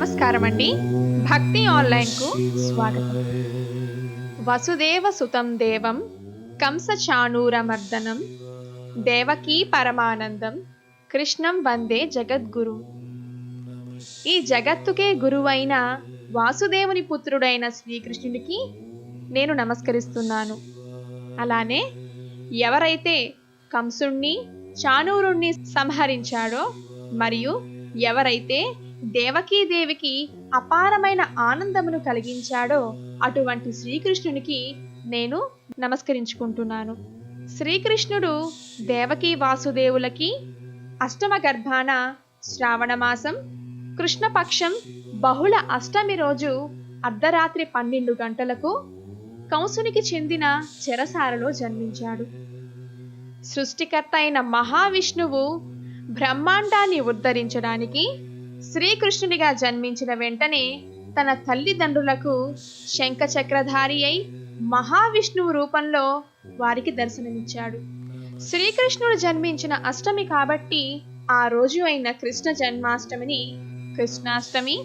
నమస్కారం అండి భక్తి ఆన్లైన్కు స్వాగతం. వసుదేవ సుతం దేవం కంస చాణూరమర్దనం దేవకీ పరమానందం కృష్ణం వందే జగద్గురు. ఈ జగత్తుకే గురువైన వాసుదేవుని పుత్రుడైన శ్రీకృష్ణునికి నేను నమస్కరిస్తున్నాను. అలానే ఎవరైతే కంసుణ్ణి చాణూరుణ్ణి సంహరించాడో మరియు ఎవరైతే దేవకీదేవికి అపారమైన ఆనందమును కలిగించాడో అటువంటి శ్రీకృష్ణునికి నేను నమస్కరించుకుంటున్నాను. శ్రీకృష్ణుడు దేవకీ వాసుదేవులకి అష్టమ గర్భాన శ్రావణమాసం కృష్ణపక్షం బహుళ అష్టమి రోజు అర్ధరాత్రి పన్నెండు గంటలకు కంసునికి చెందిన చెరసాలలో జన్మించాడు. సృష్టికర్త అయిన మహావిష్ణువు బ్రహ్మాండాన్ని ఉద్ధరించడానికి శ్రీకృష్ణుడిగా జన్మించిన వెంటనే తన తల్లిదండ్రులకు శంఖచక్రధారి అయి మహావిష్ణువు రూపంలో వారికి దర్శనమిచ్చాడు. శ్రీకృష్ణుడు జన్మించిన అష్టమి కాబట్టి ఆ రోజు అయిన కృష్ణ జన్మాష్టమిని కృష్ణాష్టమి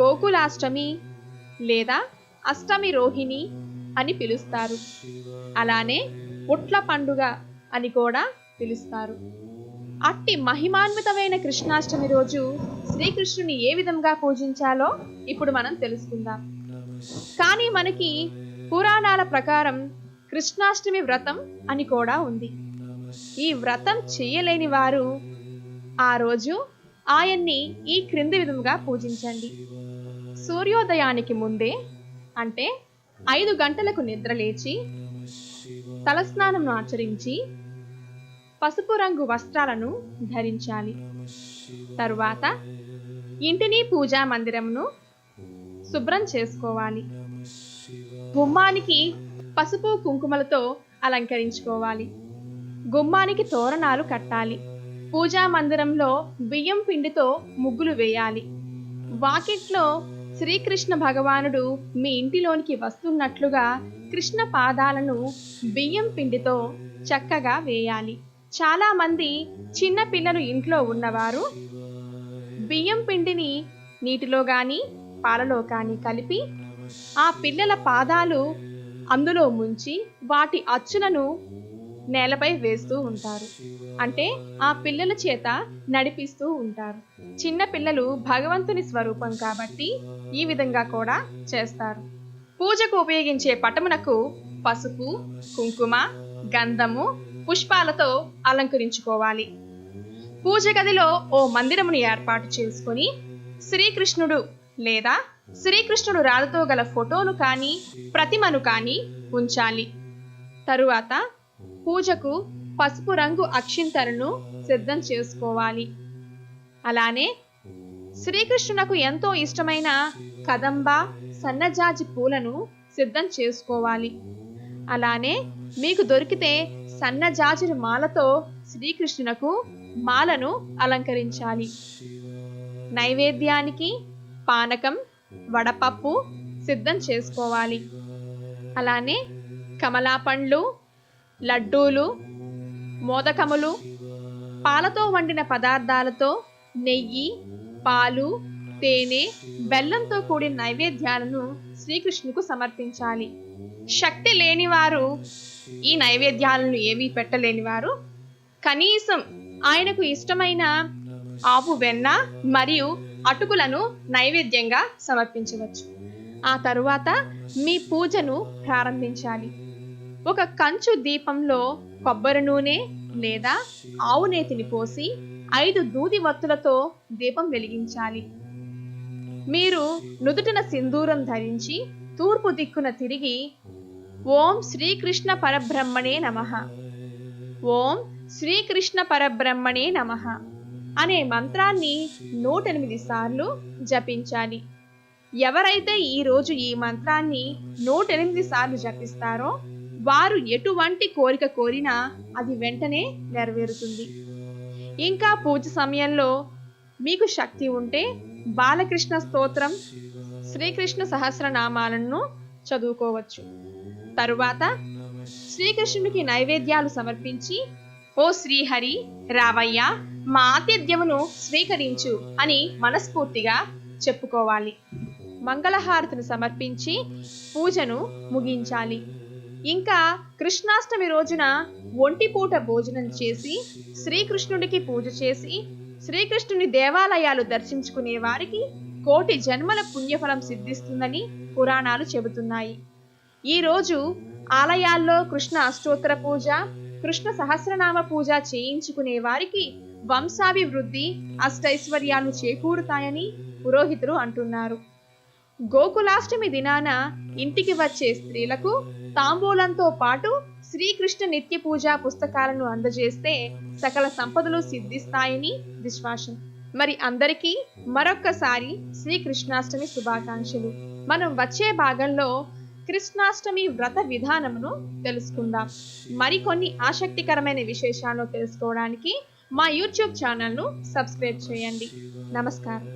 గోకులాష్టమి లేదా అష్టమి రోహిణి అని పిలుస్తారు. అలానే ఉట్ల పండుగ అని కూడా పిలుస్తారు. అట్టి మహిమాన్వితమైన కృష్ణాష్టమి రోజు శ్రీకృష్ణుని ఏ విధంగా పూజించాలో ఇప్పుడు మనం తెలుసుకుందాం. కానీ మనకి పురాణాల ప్రకారం కృష్ణాష్టమి వ్రతం అని కూడా ఉంది. ఈ వ్రతం చేయలేని వారు ఆ రోజు ఆయన్ని ఈ క్రింది విధంగా పూజించండి. సూర్యోదయానికి ముందే అంటే ఐదు గంటలకు నిద్ర లేచి తలస్నానం ఆచరించి పసుపు రంగు వస్త్రాలను ధరించాలి. తరువాత ఇంటిని పూజా మందిరంను శుభ్రం చేసుకోవాలి. గుమ్మానికి పసుపు కుంకుమలతో అలంకరించుకోవాలి. గుమ్మానికి తోరణాలు కట్టాలి. పూజా మందిరంలో బియ్యం పిండితో ముగ్గులు వేయాలి. వాకిట్లో శ్రీకృష్ణ భగవానుడు మీ ఇంటిలోనికి వస్తున్నట్లుగా కృష్ణ పాదాలను బియ్యం పిండితో చక్కగా వేయాలి. చాలా మంది చిన్న పిల్లలు ఇంట్లో ఉన్నవారు బియ్యం పిండిని నీటిలో గాని పాలలో కానీ కలిపి ఆ పిల్లల పాదాలు అందులో ముంచి వాటి అచ్చులను నేలపై వేస్తూ ఉంటారు. అంటే ఆ పిల్లల చేత నడిపిస్తూ ఉంటారు. చిన్న పిల్లలు భగవంతుని స్వరూపం కాబట్టి ఈ విధంగా కూడా చేస్తారు. పూజకు ఉపయోగించే పటమునకు పసుపు కుంకుమ గంధము పుష్పాలతో అలంకరించుకోవాలి. పూజ గదిలో ఓ మందిరమును ఏర్పాటు చేసుకొని శ్రీకృష్ణుడు లేదా శ్రీకృష్ణుడు రాధతో గల ఫోటోను కానీ ప్రతిమను కానీ ఉంచాలి. తరువాత పూజకు పసుపు రంగు అక్షింతలను సిద్ధం చేసుకోవాలి. అలానే శ్రీకృష్ణునకు ఎంతో ఇష్టమైన కదంబ సన్నజాజి పూలను సిద్ధం చేసుకోవాలి. అలానే మీకు దొరికితే సన్నజాజుల మాలతో శ్రీకృష్ణునకు మాలను అలంకరించాలి. నైవేద్యానికి పానకం వడపప్పు సిద్ధం చేసుకోవాలి. అలానే కమలా పండ్లు లడ్డూలు మోదకములు పాలతో వండిన పదార్థాలతో నెయ్యి పాలు తేనె బెల్లంతో కూడిన నైవేద్యాలను శ్రీకృష్ణుకు సమర్పించాలి. శక్తి లేనివారు ఈ నైవేద్యాలను ఏమీ పెట్టలేనివారు కనీసం ఆయనకు ఇష్టమైన ఆవు వెన్న మరియు అటుకులను నైవేద్యంగా సమర్పించవచ్చు. ఆ తరువాత మీ పూజను ప్రారంభించాలి. ఒక కంచు దీపంలో కొబ్బరి నూనె లేదా ఆవు నేతిని పోసి ఐదు దూది వత్తులతో దీపం వెలిగించాలి. మీరు నుదుటిన సింధూరం ధరించి తూర్పు దిక్కున తిరిగి ఓం శ్రీకృష్ణ పరబ్రహ్మణే నమ. ఓం శ్రీకృష్ణ పరబ్రహ్మణే నమ అనే మంత్రాన్ని నూట ఎనిమిది సార్లు జపించాలి. ఎవరైతే ఈరోజు ఈ మంత్రాన్ని నూట ఎనిమిది సార్లు జపిస్తారో వారు ఎటువంటి కోరిక కోరినా అది వెంటనే నెరవేరుతుంది. ఇంకా పూజ సమయంలో మీకు శక్తి ఉంటే బాలకృష్ణ స్తోత్రం శ్రీకృష్ణ సహస్రనామాలను చదువుకోవచ్చు. తరువాత శ్రీకృష్ణునికి నైవేద్యాలు సమర్పించి ఓ శ్రీహరి రావయ్య మా ఆతిథ్యమును స్వీకరించు అని మనస్ఫూర్తిగా చెప్పుకోవాలి. మంగళహారతిని సమర్పించి పూజను ముగించాలి. ఇంకా కృష్ణాష్టమి రోజున ఒంటిపూట భోజనం చేసి శ్రీకృష్ణుడికి పూజ చేసి శ్రీకృష్ణుని దేవాలయాలు దర్శించుకునే వారికి కోటి జన్మల పుణ్యఫలం సిద్ధిస్తుందని పురాణాలు చెబుతున్నాయి. ఈరోజు ఆలయాల్లో కృష్ణ అష్టోత్తర పూజ కృష్ణ సహస్రనామ పూజ చేయించుకునే వారికి వంశాభివృద్ధి అష్టైశ్వర్యాలు చేకూరుతాయని పురోహితులు అంటున్నారు. గోకులాష్టమి దినాన ఇంటికి వచ్చే స్త్రీలకు తాంబూలంతో పాటు శ్రీకృష్ణ నిత్య పూజా పుస్తకాలను అందజేస్తే సకల సంపదలు సిద్ధిస్తాయని విశ్వాసం. మరి అందరికీ మరొక్కసారి శ్రీకృష్ణాష్టమి శుభాకాంక్షలు. మనం వచ్చే భాగంలో కృష్ణాష్టమి వ్రత విధానమును తెలుసుకుందాం. మరికొన్ని ఆసక్తికరమైన విశేషాలను తెలుసుకోవడానికి మా యూట్యూబ్ ఛానల్ను సబ్స్క్రైబ్ చేయండి. నమస్కారం.